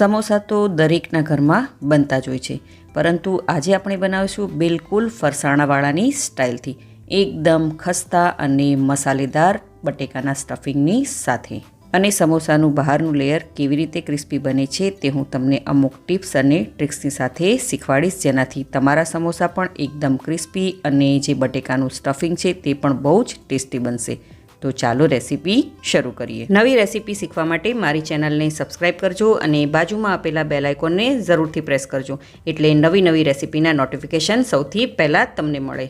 સમોસા તો દરેકના ઘરમાં બનતા જ હોય છે. પરંતુ આજે આપણે બનાવીશું બિલકુલ ફરસાણાવાળાની સ્ટાઇલથી. એકદમ ખસ્તા અને મસાલેદાર બટેકાના સ્ટફિંગની સાથે. અને સમોસાનું બહારનું લેયર કેવી રીતે ક્રિસ્પી બને છે તે હું તમને અમુક ટિપ્સ અને ટ્રિક્સની સાથે શીખવાડીશ, જેનાથી તમારા સમોસા પણ એકદમ ક્રિસ્પી અને જે બટેકાનું સ્ટફિંગ છે તે પણ બહુ જ ટેસ્ટી બનશે. તો ચાલો રેસીપી શરૂ કરીએ. નવી રેસીપી શીખવા માટે મારી ચેનલને સબસ્ક્રાઇબ કરજો અને બાજુમાં આપેલા બેલ આઇકોનને જરૂરથી પ્રેસ કરજો. એટલે નવી નવી રેસીપીના નોટિફિકેશન સૌથી પહેલાં તમને મળે.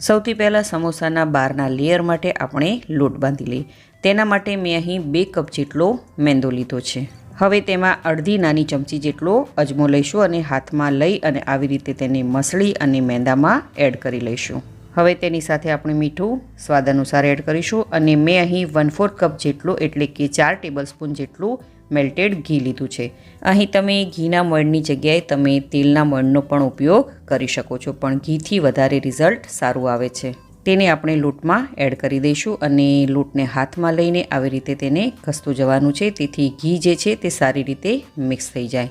સૌથી પહેલાં સમોસાના બહારના લેયર માટે આપણે લોટ બાંધી લઈએ. તેના માટે મેં અહીં બે કપ જેટલો મેંદો લીધો છે. હવે તેમાં અડધી નાની ચમચી જેટલો અજમો લઈશું અને હાથમાં લઈ અને આવી રીતે તેને મસળી અને મેંદામાં એડ કરી લઈશું. હવે તેની સાથે આપણે મીઠું સ્વાદ અનુસાર એડ કરીશું અને મેં અહીં વન ફોર્થ કપ જેટલું, એટલે કે ચાર ટેબલ સ્પૂન જેટલું મેલ્ટેડ ઘી લીધું છે. અહીં તમે ઘીના મળની જગ્યાએ તમે તેલના મળનો પણ ઉપયોગ કરી શકો છો, પણ ઘીથી વધારે રિઝલ્ટ સારું આવે છે. તેને આપણે લોટમાં એડ કરી દઈશું અને લોટને હાથમાં લઈને આવી રીતે તેને ઘસતું જવાનું છે, તેથી ઘી જે છે તે સારી રીતે મિક્સ થઈ જાય.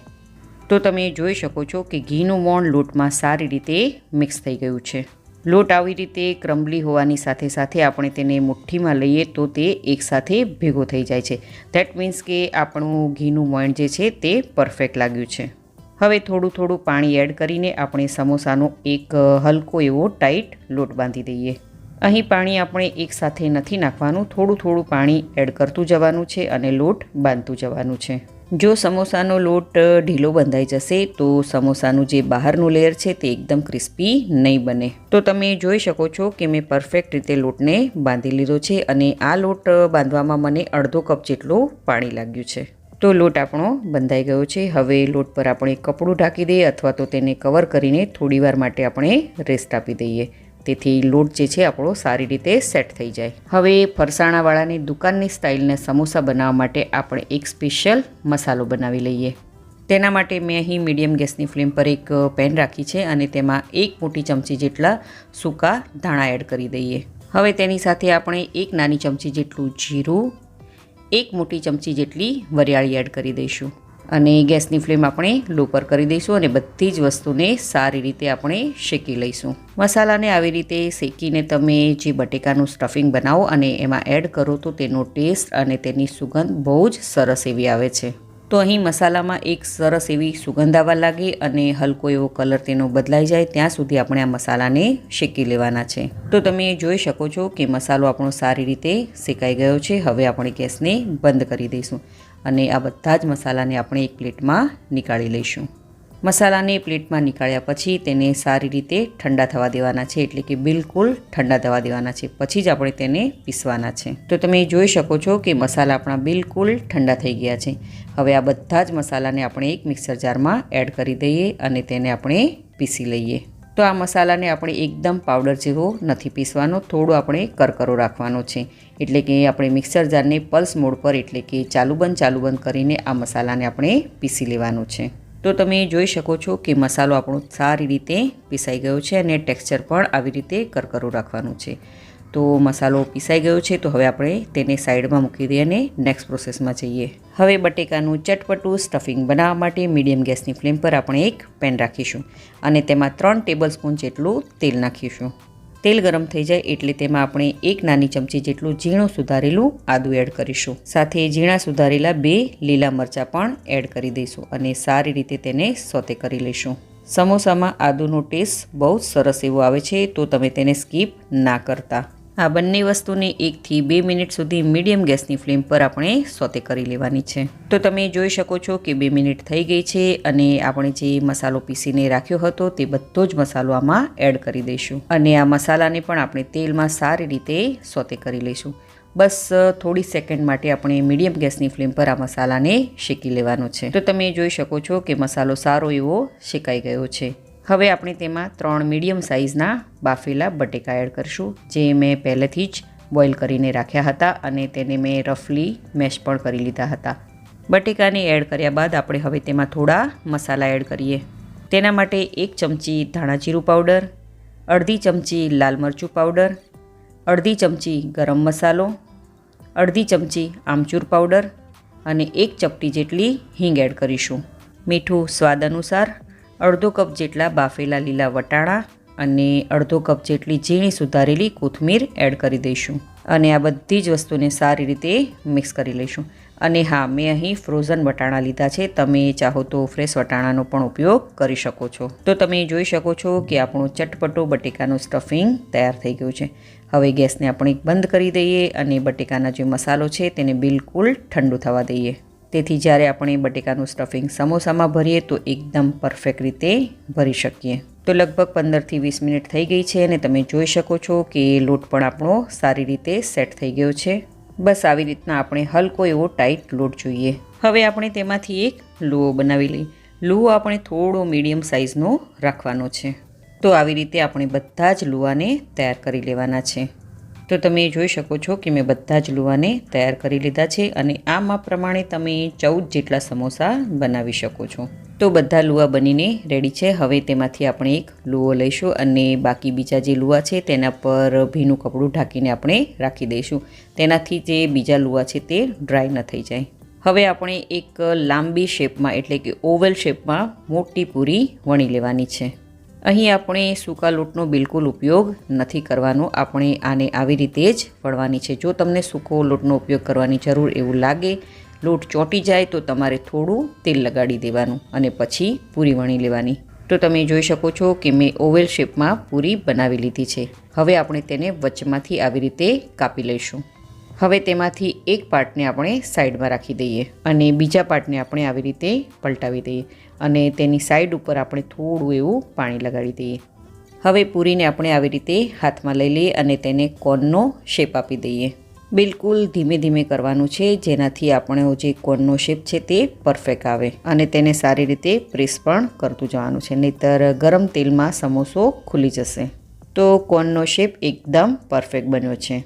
તો તમે જોઈ શકો છો કે ઘીનું મોણ લોટમાં સારી રીતે મિક્સ થઈ ગયું છે. લોટ આવી રીતે ક્રમ્બલી હોવાની સાથે સાથે આપણે તેને મુઠ્ઠીમાં લઈએ તો તે એકસાથે ભેગો થઈ જાય છે. ધેટ મીન્સ કે આપણું ઘીનું મોણ જે છે તે પરફેક્ટ લાગ્યું છે. હવે થોડું થોડું પાણી એડ કરીને આપણે સમોસાનો એક હલકો એવો ટાઈટ લોટ બાંધી દઈએ. અહીં પાણી આપણે એકસાથે નથી નાખવાનું, થોડું થોડું પાણી એડ કરતું જવાનું છે અને લોટ બાંધતું જવાનું છે. જો સમોસાનો લોટ ઢીલો બંધાઈ જશે, તો સમોસાનું જે બહારનું લેયર છે તે એકદમ ક્રિસ્પી નહીં બને. તો તમે જોઈ શકો છો કે મેં પરફેક્ટ રીતે લોટને બાંધી લીધો છે અને આ લોટ બાંધવામાં મને અડધો કપ જેટલું પાણી લાગ્યું છે. તો લોટ આપણો બંધાઈ ગયો છે. હવે લોટ પર આપણે કપડું ઢાંકી દઈએ અથવા તો તેને કવર કરીને થોડીવાર માટે આપણે રેસ્ટ આપી દઈએ. તેથી લોટ જે છે આપણો સારી રીતે સેટ થઈ જાય. હવે ફરસાણાવાળાની દુકાનની સ્ટાઇલને સમોસા બનાવવા માટે આપણે એક સ્પેશિયલ મસાલો બનાવી લઈએ. તેના માટે મેં અહીં મીડિયમ ગેસની ફ્લેમ પર એક પેન રાખી છે અને તેમાં એક મોટી ચમચી જેટલા સૂકા ધાણા એડ કરી દઈએ. હવે તેની સાથે આપણે એક નાની ચમચી જેટલું જીરું, એક મોટી ચમચી જેટલી વરિયાળી એડ કરી દઈશું. અને ગેસની ફ્લેમ આપણે લો પર કરી દઈશું અને બધી જ વસ્તુને સારી રીતે આપણે શેકી લઈશું. મસાલાને આવી રીતે શેકીને તમે જે બટેકાનું સ્ટફિંગ બનાવો અને એમાં એડ કરો તો તેનો ટેસ્ટ અને તેની સુગંધ બહુ જ સરસ એવી આવે છે. તો અહીં મસાલામાં એક સરસ એવી સુગંધ આવવા લાગે અને હલકો એવો કલર તેનો બદલાઈ જાય ત્યાં સુધી આપણે આ મસાલાને શેકી લેવાના છે. તો તમે જોઈ શકો છો કે મસાલો આપણો સારી રીતે શેકાઈ ગયો છે. હવે આપણે ગેસને બંધ કરી દઈશું. અને આ બધા જ મસાલાને આપણે એક પ્લેટમાં નીકાળી લઈશું. મસાલાને પ્લેટમાં નીકાળ્યા પછી તેને સારી રીતે ઠંડા થવા દેવાના છે, એટલે કે બિલકુલ ઠંડા થવા દેવાના છે. પછી જ આપણે તેને પીસવાના છે. તો તમે જોઈ શકો છો કે મસાલા આપણા બિલકુલ ઠંડા થઈ ગયા છે. હવે આ બધા જ મસાલાને આપણે એક મિક્સર જારમાં એડ કરી દઈએ અને તેને આપણે પીસી લઈએ. તો આ મસાલાને આપણે એકદમ પાવડર જેવો નથી પીસવાનો, થોડો આપણે કરકરો રાખવાનો છે. એટલે કે આપણે મિક્સર જારને પલ્સ મોડ પર એટલે કે ચાલુ બંધ ચાલુ બંધ કરીને આ મસાલાને આપણે પીસી લેવાનો છે. તો તમે જોઈ શકો છો કે મસાલો આપણો સારી રીતે પીસાઈ ગયો છે અને ટેક્સચર પણ આવી રીતે કરકરો રાખવાનું છે. તો મસાલો પીસાઈ ગયો છે, તો હવે આપણે તેને સાઈડમાં મૂકી દઈએ અને નેક્સ્ટ પ્રોસેસમાં જઈએ. હવે બટેકાનું ચટપટું સ્ટફિંગ બનાવવા માટે મીડિયમ ગેસની ફ્લેમ પર આપણે એક પેન રાખીશું અને તેમાં ત્રણ ટેબલ સ્પૂન જેટલું તેલ નાખીશું. તેલ ગરમ થઈ જાય એટલે તેમાં આપણે એક નાની ચમચી જેટલું ઝીણું સુધારેલું આદું એડ કરીશું. સાથે ઝીણા સુધારેલા બે લીલા મરચાં પણ એડ કરી દઈશું અને સારી રીતે તેને સોતે કરી લઈશું. સમોસામાં આદુનો ટેસ્ટ બહુ સરસ એવો આવે છે, તો તમે તેને સ્કીપ ના કરતા. આ બંને વસ્તુને એકથી બે મિનિટ સુધી મીડિયમ ગેસની ફ્લેમ પર આપણે સોતે કરી લેવાની છે. તો તમે જોઈ શકો છો કે બે મિનિટ થઈ ગઈ છે અને આપણે જે મસાલો પીસીને રાખ્યો હતો તે બધો જ મસાલો આમાં એડ કરી દઈશું. અને આ મસાલાને પણ આપણે તેલમાં સારી રીતે સોતે કરી લઈશું. બસ, થોડી સેકન્ડ માટે આપણે મીડિયમ ગેસની ફ્લેમ પર આ મસાલાને શેકી લેવાનો છે. તો તમે જોઈ શકો છો કે મસાલો સારો એવો શેકાઈ ગયો છે. હવે આપણે તેમાં ત્રણ મીડિયમ સાઇઝના બાફેલા બટેકા એડ કરીશું, જે મેં પહેલેથી જ બોઇલ કરીને રાખ્યા હતા અને તેને મેં રફલી મેશ પણ કરી લીધા હતા. બટેકાને એડ કર્યા બાદ આપણે હવે તેમાં થોડા મસાલા એડ કરીએ. તેના માટે એક ચમચી ધાણાજીરું પાવડર અડધી ચમચી લાલ મરચું પાવડર અડધી ચમચી ગરમ મસાલો, અડધી ચમચી આમચૂર પાવડર અને એક ચપટી જેટલી હિંગ એડ કરીશું. મીઠું સ્વાદ અનુસાર અડધો કપ જેટલા બાફેલા લીલા વટાણા અને અડધો કપ જેટલી ઝીણી સુધારેલી કોથમીર એડ કરી દઈશું. અને આ બધી જ વસ્તુને સારી રીતે મિક્સ કરી લઈશું. અને હા, મેં અહીં ફ્રોઝન વટાણા લીધા છે. તમે ચાહો તો ફ્રેશ વટાણાનો પણ ઉપયોગ કરી શકો છો. તો તમે જોઈ શકો છો કે આપણું ચટપટો બટેકાનું સ્ટફિંગ તૈયાર થઈ ગયું છે. હવે ગેસને આપણે બંધ કરી દઈએ અને બટેકાના જે મસાલો છે તેને બિલકુલ ઠંડુ થવા દઈએ. તેથી જ્યારે આપણે બટેકાનું સ્ટફિંગ સમોસામાં ભરીએ તો એકદમ પરફેક્ટ રીતે ભરી શકીએ. તો લગભગ પંદરથી વીસ મિનિટ થઈ ગઈ છે અને તમે જોઈ શકો છો કે લોટ પણ આપણો સારી રીતે સેટ થઈ ગયો છે. બસ આવી રીતના આપણે હલકો એવો ટાઈટ લોટ જોઈએ. હવે આપણે તેમાંથી એક લુઓ બનાવી લઈએ. લુઓ આપણે થોડો મીડિયમ સાઇઝનો રાખવાનો છે. તો આવી રીતે આપણે બધા જ લુઆને તૈયાર કરી લેવાના છે. તો તમે જોઈ શકો છો કે મેં બધા જ લુવાને તૈયાર કરી લીધા છે અને આ માપ પ્રમાણે તમે ચૌદ જેટલા સમોસા બનાવી શકો છો. તો બધા લુવા બનીને રેડી છે. હવે તેમાંથી આપણે એક લુઓ લઈશું અને બાકી બીજા જે લુવા છે તેના પર ભીનું કપડું ઢાંકીને આપણે રાખી દઈશું. તેનાથી જે બીજા લુવા છે તે ડ્રાય ન થઈ જાય. હવે આપણે એક લાંબી શેપમાં એટલે કે ઓવલ શેપમાં મોટી પૂરી વણી લેવાની છે. અહીં આપણે સૂકા લોટનો બિલકુલ ઉપયોગ નથી કરવાનો. આપણે આને આવી રીતે જ વળવાની છે. જો તમને સૂકો લોટનો ઉપયોગ કરવાની જરૂર એવું લાગે, લોટ ચોંટી જાય તો તમારે થોડું તેલ લગાડી દેવાનું અને પછી પૂરી વણી લેવાની. તો તમે જોઈ શકો છો કે મેં ઓવેલ શેપમાં પૂરી બનાવી લીધી છે. હવે આપણે તેને વચ્ચેમાંથી આવી રીતે કાપી લઈશું. હવે તેમાંથી એક પાર્ટને આપણે સાઈડમાં રાખી દઈએ અને બીજા પાર્ટને આપણે આવી રીતે પલટાવી દઈએ. અને તેની સાઈડ ઉપર આપણે થોડું એવું પાણી લગાડી દઈએ. હવે પૂરીને આપણે આવી રીતે હાથમાં લઈ લઈએ અને તેને કોનનો શેપ આપી દઈએ. બિલકુલ ધીમે ધીમે કરવાનું છે, જેનાથી આપણો જે કોનનો શેપ છે તે પરફેક્ટ આવે અને તેને સારી રીતે પ્રેસ પણ કરતું જવાનું છે, નહીતર ગરમ તેલમાં સમોસો ખુલી જશે. તો કોનનો શેપ એકદમ પરફેક્ટ બન્યો છે.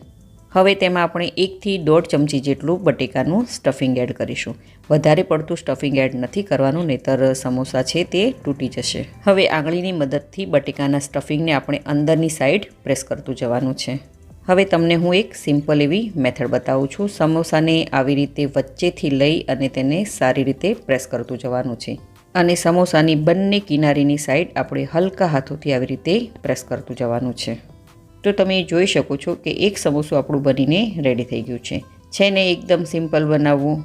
હવે તેમાં આપણે એકથી દોઢ ચમચી જેટલું બટેકાનું સ્ટફિંગ એડ કરીશું. વધારે પડતું સ્ટફિંગ એડ નથી કરવાનું, નહીતર સમોસા છે તે તૂટી જશે. હવે આંગળીની મદદથી બટેકાના સ્ટફિંગને આપણે અંદરની સાઈડ પ્રેસ કરતું જવાનું છે. હવે તમને હું એક સિમ્પલ એવી મેથડ બતાવું છું. સમોસાને આવી રીતે વચ્ચેથી લઈ અને તેને સારી રીતે પ્રેસ કરતું જવાનું છે. અને સમોસાની બંને કિનારીની સાઈડ આપણે હલકા હાથોથી આવી રીતે પ્રેસ કરતું જવાનું છે. તો તમે જોઈ શકો છો કે એક સમોસું આપણું બનીને રેડી થઈ ગયું છે. છે ને એકદમ સિમ્પલ બનાવવું.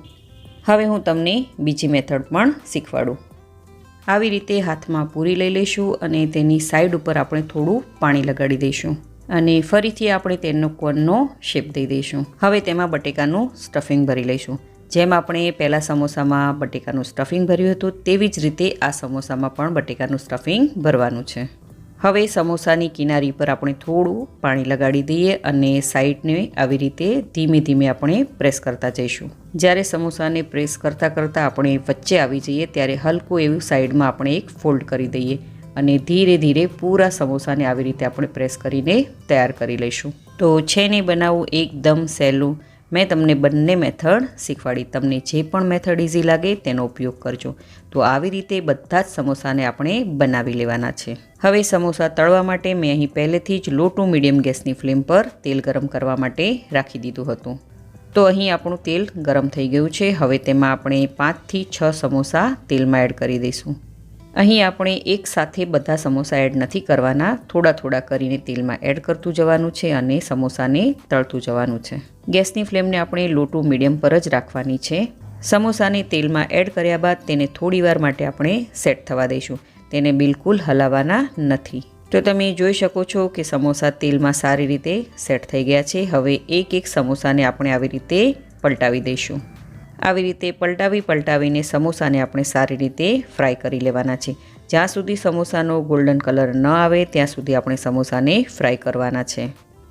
હવે હું તમને બીજી મેથડ પણ શીખવાડું. આવી રીતે હાથમાં પૂરી લઈ લઈશું અને તેની સાઈડ ઉપર આપણે થોડું પાણી લગાડી દઈશું. અને ફરીથી આપણે તેનો કોનનો શેપ દઈ દઈશું. હવે તેમાં બટેકાનું સ્ટફિંગ ભરી લઈશું. જેમ આપણે પહેલાં સમોસામાં બટેકાનું સ્ટફિંગ ભર્યું હતું, તેવી જ રીતે આ સમોસામાં પણ બટેકાનું સ્ટફિંગ ભરવાનું છે. હવે સમોસાની કિનારી પર આપણે થોડું પાણી લગાડી દઈએ અને સાઈડને આવી રીતે ધીમે ધીમે આપણે પ્રેસ કરતા જઈશું. જ્યારે સમોસાને પ્રેસ કરતાં કરતાં આપણે વચ્ચે આવી જઈએ, ત્યારે હલકું એવું સાઈડમાં આપણે એક ફોલ્ડ કરી દઈએ અને ધીરે ધીરે પૂરા સમોસાને આવી રીતે આપણે પ્રેસ કરીને તૈયાર કરી લઈશું. તો છે ને બનાવવું એકદમ સહેલું. મેં તમને બંને મેથડ શીખવાડી. તમને જે પણ મેથડ ઇઝી લાગે તેનો ઉપયોગ કરજો. તો આવી રીતે બધા જ સમોસાને આપણે બનાવી લેવાના છે. હવે સમોસા તળવા માટે મેં અહીં પહેલેથી જ લો ટુ મીડિયમ ગેસની ફ્લેમ પર તેલ ગરમ કરવા માટે રાખી દીધું હતું. તો અહીં આપણું તેલ ગરમ થઈ ગયું છે. હવે તેમાં આપણે પાંચથી છ સમોસા તેલમાં એડ કરી દઈશું. અહીં આપણે એક સાથે બધા સમોસા એડ નથી કરવાના. થોડા થોડા કરીને તેલમાં એડ કરતું જવાનું છે અને સમોસાને તળતું જવાનું છે. ગેસની ફ્લેમને આપણે લો મીડિયમ પર જ રાખવાની છે. સમોસાને તેલમાં એડ કર્યા બાદ તેને થોડીવાર માટે આપણે સેટ થવા દઈશું. તેને બિલકુલ હલાવવાના નથી. તો તમે જોઈ શકો છો કે સમોસા તેલમાં સારી રીતે સેટ થઈ ગયા છે. હવે એક એક સમોસાને આપણે આવી રીતે પલટાવી દઈશું. આવી રીતે પલટાવી પલટાવીને સમોસાને આપણે સારી રીતે ફ્રાય કરી લેવાના છે. જ્યાં સુધી સમોસાનો ગોલ્ડન કલર ન આવે, ત્યાં સુધી આપણે સમોસાને ફ્રાય કરવાના છે.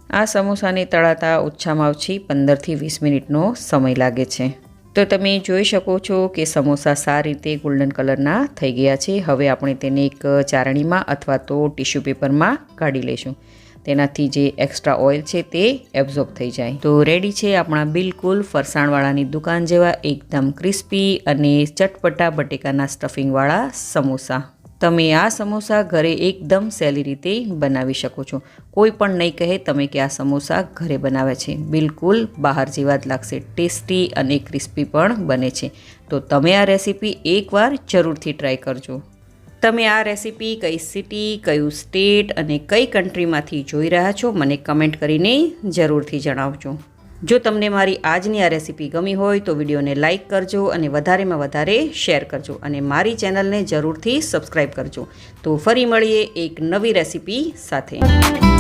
આ સમોસાને તળાતા ઓછામાં ઓછી પંદરથી વીસ મિનિટનો સમય લાગે છે. તો તમે જોઈ શકો છો કે સમોસા સારી રીતે ગોલ્ડન કલરના થઈ ગયા છે. હવે આપણે તેને એક ચારણીમાં અથવા તો ટિશ્યુ પેપરમાં કાઢી લઈશું. તેનાથી જે એક્સ્ટ્રા ઓઇલ છે તે એબ્ઝોર્બ થઈ જાય. તો રેડી છે આપણા બિલકુલ ફરસાણવાળાની દુકાન જેવા એકદમ ક્રિસ્પી અને ચટપટા બટેકાના સ્ટફિંગવાળા સમોસા. તમે આ સમોસા ઘરે એકદમ સહેલી રીતે બનાવી શકો છો. કોઈ પણ નહીં કહે તમે કે આ સમોસા ઘરે બનાવે છે. બિલકુલ બહાર જેવા જ લાગશે. ટેસ્ટી અને ક્રિસ્પી પણ બને છે. તો તમે આ રેસીપી એકવાર જરૂરથી ટ્રાય કરજો. તમે આ રેસીપી કઈ સિટી, કયું સ્ટેટ અને કઈ કન્ટ્રીમાંથી જોઈ રહ્યા છો, મને કમેન્ટ કરીને જરૂરથી જણાવજો. જો તમને મારી આજની આ રેસીપી ગમી હોય તો વિડીયોને લાઇક કરજો અને વધારેમાં વધારે શેર કરજો અને મારી ચેનલને જરૂરથી સબસ્ક્રાઈબ કરજો. તો ફરી મળીએ એક નવી રેસીપી સાથે.